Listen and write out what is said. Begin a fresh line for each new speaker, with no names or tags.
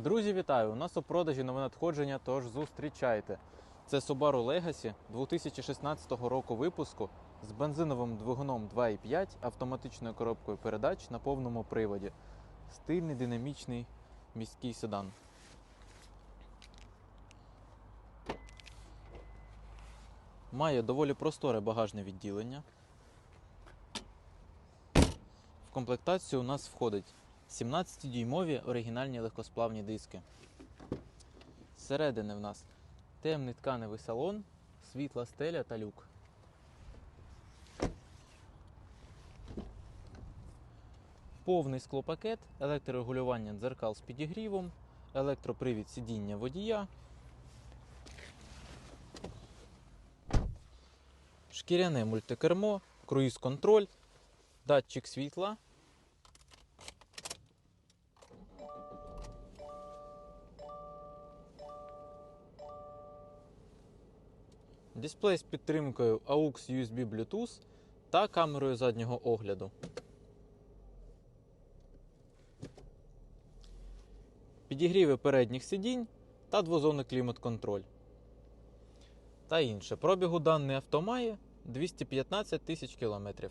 Друзі, вітаю! У нас у продажі нове надходження, тож зустрічайте. Це Subaru Legacy 2016 року випуску з бензиновим двигуном 2.5 автоматичною коробкою передач на повному приводі. Стильний динамічний міський седан. Має доволі просторе багажне відділення. В комплектацію у нас входить 17-дюймові оригінальні легкосплавні диски. Зсередини в нас темний тканевий салон, світла стеля та люк. Повний склопакет, електрорегулювання дзеркал з підігрівом, електропривід сидіння водія, шкіряне мультикермо, круїз-контроль, датчик світла, Дисплей з підтримкою AUX USB Bluetooth та камерою заднього огляду. Підігріви передніх сидінь та двозонний клімат-контроль. Та інше. Пробігу даний авто має 215 тисяч кілометрів.